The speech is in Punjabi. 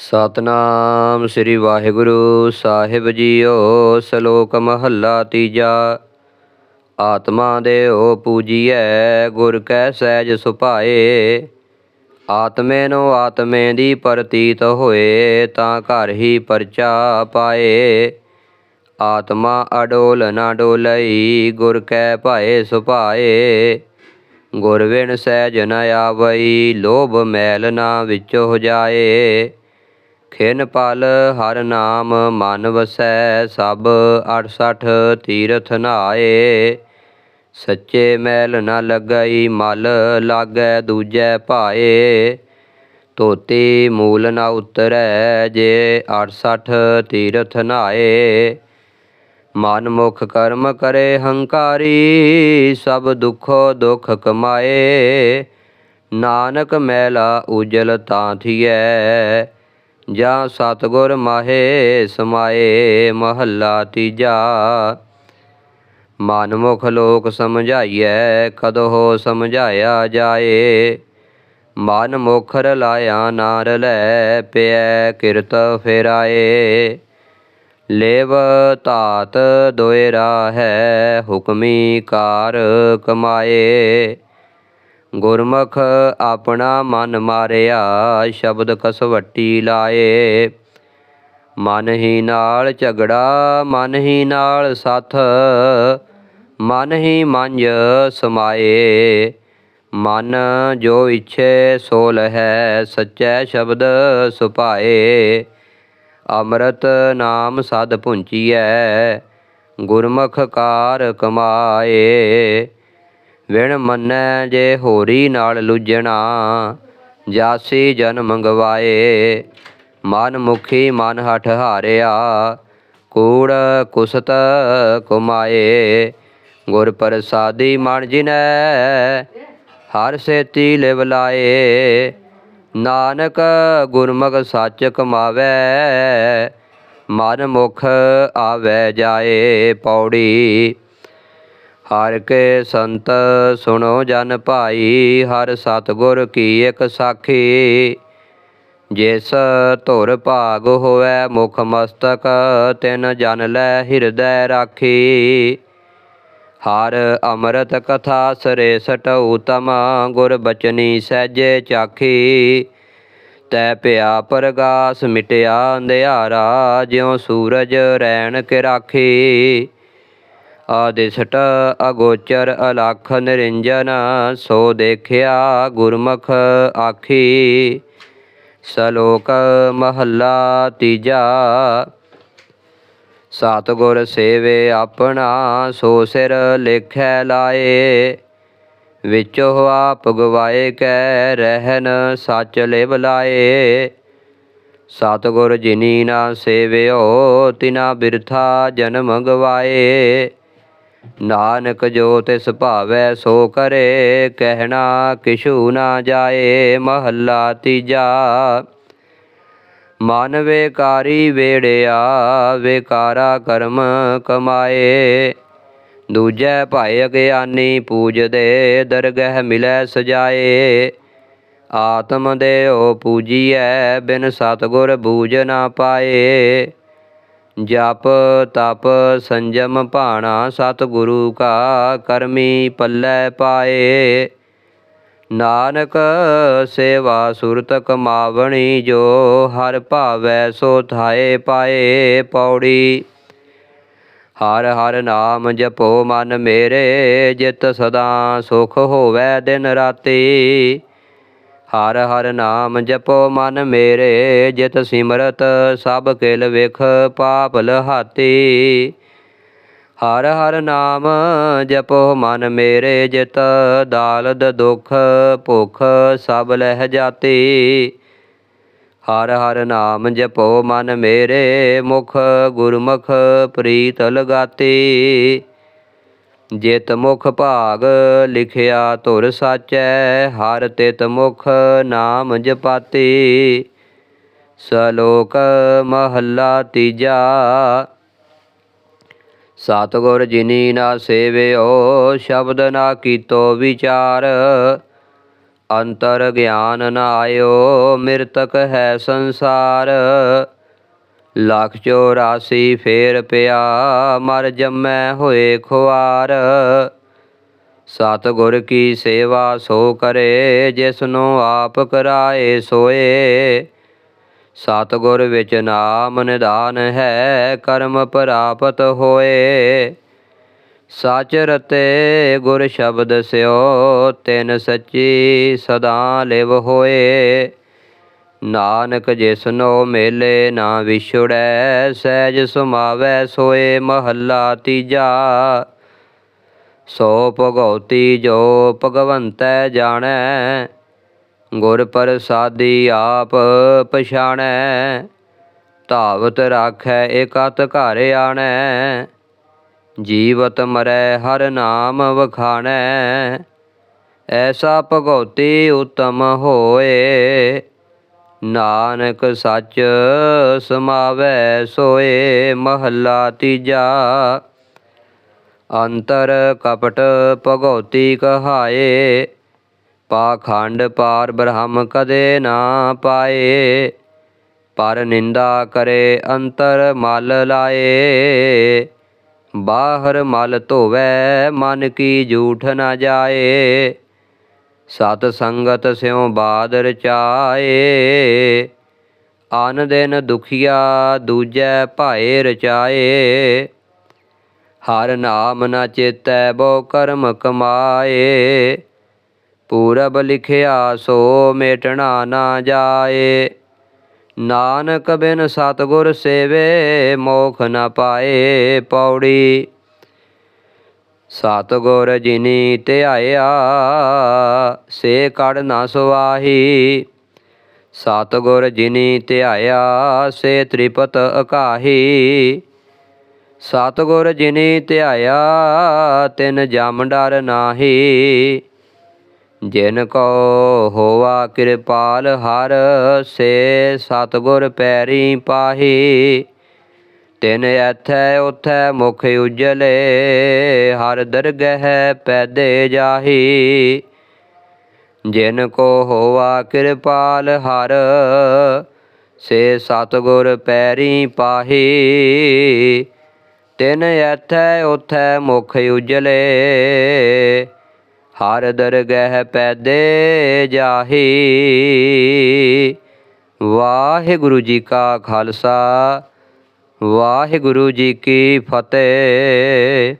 ਸਤਨਾਮ ਸ੍ਰੀ ਵਾਹਿਗੁਰੂ ਸਾਹਿਬ ਜੀਓ, ਸ਼ਲੋਕ ਮਹੱਲਾ ਤੀਜਾ। ਆਤਮਾ ਦੇਉ ਪੂਜੀਐ, ਗੁਰ ਕੈ ਸਹਿਜ ਸੁਭਾਏ। ਆਤਮੇ ਨੂੰ ਆਤਮੇ ਦੀ ਪ੍ਰਤੀਤ ਹੋਏ, ਤਾਂ ਘਰ ਹੀ ਪਰਚਾ ਪਾਏ। ਆਤਮਾ ਅਡੋਲ ਨਾ ਡੋਲਈ, ਗੁਰ ਕੈ ਭਾਏ ਸੁਭਾਏ। ਗੁਰ ਵਿਣ ਸਹਿਜ ਨ ਆਵਈ, ਲੋਭ ਮੈਲ ਨਾ ਵਿੱਚ ਹੋ ਜਾਏ। ਖਿਨ ਪਲ ਹਰ ਨਾਮ ਮਨ ਵਸੈ, ਸਭ 68 ਤੀਰਥ ਨਾਏ। ਸੱਚੇ ਮੈਲ ਨ ਲੱਗਈ ਮਲ ਲਾਗੈ ਦੂਜੈ ਭਾਏ। ਤੋਤੀ ਮੂਲ ਨ ਉਤਰੈ ਜੇ 68 ਤੀਰਥ ਨਾਏ। ਮਨ ਮੁਖ ਕਰਮ ਕਰੇ ਹੰਕਾਰੀ, ਸਭ ਦੁਖੋ ਦੁਖ ਕਮਾਏ। ਨਾਨਕ ਮੈਲਾ ਉਜਲ ਤਾਂ ਥੀਐ ਜਾਂ ਸਤਗੁਰ ਮਾਹੇ ਸਮਾਏ ਮਹੱਲਾ ਤੀਜਾ। ਮਨ ਮੁਖ ਲੋਕ ਸਮਝਾਈਐ, ਕਦੋ ਸਮਝਾਇਆ ਜਾਏ। ਮਨ ਮੁਖ ਰਲਾਇਆ ਨਾ ਲੈ, ਪਿਐ ਕਿਰਤ ਫੇਰਾਏ। ਲੇਵ ਤਾਤ ਦੋਇਰਾ ਹੈ, ਹੁਕਮੀ ਕਾਰ ਕਮਾਏ। ਗੁਰਮੁਖ ਆਪਣਾ ਮਨ ਮਾਰਿਆ, ਸ਼ਬਦ ਕਸਵੱਟੀ ਲਾਏ। ਮਨ ਹੀ ਨਾਲ ਝਗੜਾ, ਮਨ ਹੀ ਨਾਲ ਸਾਥ, ਮਨ ਹੀ ਮੰਜ ਸਮਾਏ। ਮਨ ਜੋ ਇਛੇ ਸੋਲ ਹੈ, ਸਚੈ ਸ਼ਬਦ ਸੁਪਾਏ ਅੰਮ੍ਰਿਤ ਨਾਮ ਸਦ ਪੁੰਚੀਐ ਗੁਰਮੁਖ ਕਾਰ ਕਮਾਏ। ਵਿਣ ਮੰਨੈ ਜੇ ਹੋਰੀ ਨਾਲ ਲੁਜਣਾ, ਜਾਸੀ ਜਨ ਮੰਗਵਾਏ। ਮਨ ਮੁਖੀ ਮਨ ਹਠ ਹਾਰਿਆ, ਕੂੜ ਕੁਸਤ ਕੁਮਾਏ। ਗੁਰ ਪ੍ਰਸਾਦੀ ਮਨ ਜਿਨੈ, ਹਰ ਸੇਤੀ ਲਿਵ ਲਾਏ। ਨਾਨਕ ਗੁਰਮੁਖ ਸੱਚ ਕਮਾਵੈ, ਮਨ ਮੁਖ ਆਵੈ ਜਾਏ। ਪੌੜੀ ਹਰ ਕੇ ਸੰਤ ਸੁਣੋ ਜਨ ਭਾਈ, ਹਰ ਸਤਗੁਰ ਕੀ ਇਕ ਸਾਖੀ। ਜਿਸ ਧੁਰ ਭਾਗ ਹੋਵੇ ਮੁਖ ਮਸਤਕ, ਤਿਨ ਜਨ ਲੈ ਹਿਰਦੈ ਰਾਖੀ। ਹਰ ਅੰਮ੍ਰਿਤ ਕਥਾ ਸਰੇ ਸਟਉ ਤਮ ਗੁਰ ਬਚਨੀ ਸਹਿਜੇ ਚਾਖੀ। ਤੈ ਪਿਆ ਪ੍ਰਗਾਸ ਮਿਟਿਆ ਅੰਧਿਆਰਾ, ਜਿਉ ਸੂਰਜ ਰੈਣ ਕੇ ਰਾਖੀ। ਆਦਿਸਟ ਅਗੋਚਰ ਅਲਖ ਨਿਰੰਜਨ, ਸੋ ਦੇਖਿਆ ਗੁਰਮੁਖ ਆਖੀ, ਸ਼ਲੋਕ ਮਹੱਲਾ ਤੀਜਾ, ਸਤਿਗੁਰ ਸੇਵੇ ਆਪਣਾ, ਸੋ ਸਿਰ ਲੇਖੈ ਲਾਏ, ਵਿੱਚ ਆਪ ਗਵਾਏ ਕੈ ਰਹਿਨ ਸੱਚ ਲਿਵ ਲਾਏ। ਸਤਿਗੁਰ ਜਿਨੀ ਨਾ ਸੇਵਿਓ, ਤਿਨਾ ਬਿਰਥਾ ਜਨਮ ਗਵਾਏ। ਨਾਨਕ ਜੋ ਤਿਸ ਭਾਵੈ ਸੋ ਕਰੇ, ਕਹਿਣਾ ਕਿਛੂ ਨਾ ਜਾਏ, ਮਹੱਲਾ ਤੀਜਾ। ਮਨ ਵੇਕਾਰੀ ਵੇੜਿਆ, ਵੇਕਾਰਾ ਕਰਮ ਕਮਾਏ। ਦੂਜੈ ਭਾਇ ਅਗਿਆਨੀ ਪੂਜਦੇ, ਦਰਗਹਿ ਮਿਲੈ ਸਜਾਏ। ਆਤਮ ਦੇਉ ਪੂਜੀਐ, ਬਿਨ ਸਤਗੁਰ ਬੂਝ ਨਾ ਪਾਏ। ਜਪ ਤਪ ਸੰਜਮ ਭਾਣਾ ਸਤਿਗੁਰੂ ਕਾ ਕਰਮੀ ਪੱਲੇ ਪਾਏ। ਨਾਨਕ ਸੇਵਾ ਸੁਰਤ ਕਮਾਵਣੀ ਜੋ ਹਰ ਭਾਵੈ ਸੋ ਥਾਏ ਪਾਏ ਪੌੜੀ। ਹਰ ਹਰ ਨਾਮ ਜਪੋ ਮਨ ਮੇਰੇ, ਜਿਤ ਸਦਾ ਸੁਖ ਹੋਵੇ ਦਿਨ ਰਾਤੀ। ਹਰ ਹਰ ਨਾਮ ਜਪੋ ਮਨ ਮੇਰੇ, ਜਿਤ ਸਿਮਰਤ ਸਭ ਕਿਲ ਵਿਖ ਪਾਪ ਲਹਾਤੀ। ਹਰ ਹਰ ਨਾਮ ਜਪੋ ਮਨ ਮੇਰੇ, ਜਿਤ ਦਾਲਦ ਦੁਖ ਭੁਖ ਸਭ ਲਹਿ ਜਾਤੀ। ਹਰ ਹਰ ਨਾਮ ਜਪੋ ਮਨ ਮੇਰੇ, ਮੁਖ ਗੁਰਮੁਖ ਪ੍ਰੀਤ ਲਗਾਤੀ। ਜਿਤ ਮੁਖ ਭਾਗ ਲਿਖਿਆ ਧੁਰ ਸਾਚੈ, ਹਰ ਤਿਤ ਮੁਖ ਨਾਮ ਜਪਾਤੀ। ਸ਼ਲੋਕ ਮਹੱਲਾ ਤੀਜਾ। ਸਤਿਗੁਰ ਜਿਨੀ ਨਾ ਸੇਵਿਓ, ਸ਼ਬਦ ਨਾ ਕੀਤੋ ਵਿਚਾਰ। ਅੰਤਰ ਗਿਆਨ ਨਾ ਆਇਓ, ਮਿਰਤਕ ਹੈ ਸੰਸਾਰ। ਲੱਖ ਚੌਰਾਸੀ ਫੇਰ ਪਿਆ, ਮਰ ਜੰਮੈ ਹੋਏ ਖੁਆਰ। ਸਤਿਗੁਰ ਕੀ ਸੇਵਾ ਸੋ ਕਰੇ, ਜਿਸਨੂੰ ਆਪ ਕਰਾਏ ਸੋਏ। ਸਤਿਗੁਰ ਵਿੱਚ ਨਾਮ ਨਿਦਾਨ ਹੈ, ਕਰਮ ਪ੍ਰਾਪਤ ਹੋਏ। ਸਚ ਰਤੇ ਗੁਰ ਸ਼ਬਦ ਸਿਓ, ਤਿਨ ਸੱਚੀ ਸਦਾ ਲਿਵ ਹੋਏ। ਨਾਨਕ ਜਿਸਨੋ ਮੇਲੇ ਨਾ ਵਿਛੜੈ, ਸਹਿਜ ਸੁਮਾਵੈ ਸੋਏ ਮਹੱਲਾ ਤੀਜਾ। ਸੋ ਭਗਉਤੀ ਜੋ ਭਗਵੰਤੈ ਜਾਣੈ, ਗੁਰ ਪ੍ਰਸਾਦੀ ਆਪ ਪਛਾਣੈ। ਧਾਵਤ ਰਾਖੈ ਇਕਤ ਘਰ ਆਣੈ, ਜੀਵਤ ਮਰੈ ਹਰ ਨਾਮ ਵਖਾਣੈ। ਐਸਾ ਭਗਉਤੀ ਉਤਮ ਹੋਏ। ਨਾਨਕ ਸੱਚ ਸਮਾਵੈ ਸੋਏ ਮਹੱਲਾ ਤੀਜਾ। ਅੰਤਰ ਕਪਟ ਭਗਉਤੀ ਕਹਾਏ, ਪਾਖੰਡ ਪਾਰ ਬ੍ਰਹਮ ਕਦੇ ਨਾ ਪਾਏ। ਪਰ ਨਿੰਦਾ ਕਰੇ ਅੰਤਰ ਮਲ ਲਾਏ। ਬਾਹਰ ਮਲ ਧੋਵੈ ਮਨ ਕੀ ਝੂਠ ਨਾ ਜਾਏ। ਸਤ ਸੰਗਤ ਸਿਉ ਬਾਦ ਰਚਾਏ ਆਨ ਦਿਨ ਦੁਖੀਆ ਦੂਜੈ ਭਾਏ ਰਚਾਏ। ਹਰ ਨਾਮ ਨਾ ਚੇਤੈ ਬੋ ਕਰਮ ਕਮਾਏ। ਪੂਰਬ ਲਿਖਿਆ ਸੋ ਮੇਟਣਾ ਨਾ ਜਾਏ। ਨਾਨਕ ਬਿਨ ਸਤਗੁਰ ਸੇਵੇ ਮੋਖ ਨ ਪਾਏ ਪੌੜੀ। ਸਤਗੁਰ ਜਿਨੀ ਧਿਆਇਆ ਸੇ ਕੜ ਨਾ ਸੁਆਹੀ ਸਤਗੁਰ ਜਿਨੀ ਧਿਆਇਆ ਸੇ ਤ੍ਰਿਪਤ ਅਕਾਹੀ। ਸਤਗੁਰ ਜਿਨੀ ਧਿਆਇਆ ਤਿਨ ਜਮ ਡਰ ਨਾਹੀ। ਜਿਨ ਕੋ ਹੋਵਾ ਕਿਰਪਾਲ ਹਰ, ਸੇ ਸਤਗੁਰ ਪੈਰੀ ਪਾਹੀ। ਤਿਨ ਐਥੈ ਉਥੈ ਮੁਖ ਉਜਲੇ, ਹਰ ਦਰਗਹਿ ਪੈਦੇ ਜਾਹੀ। ਜਿਨ ਕੋ ਹੋਵਾ ਕਿਰਪਾਲ ਹਰ, ਸੇ ਸਤਗੁਰ ਪੈਰੀ ਪਾਹੀ। ਤਿਨ ਐਥੈ ਉਥੈ ਮੁਖ ਉਜਲੇ, ਹਰ ਦਰਗਹਿ ਪੈਦੇ ਜਾਹੀ। ਵਾਹਿਗੁਰੂ ਜੀ ਕਾ ਖਾਲਸਾ ਵਾਹਿਗੁਰੂ ਜੀ ਕੀ ਫਤਿਹ।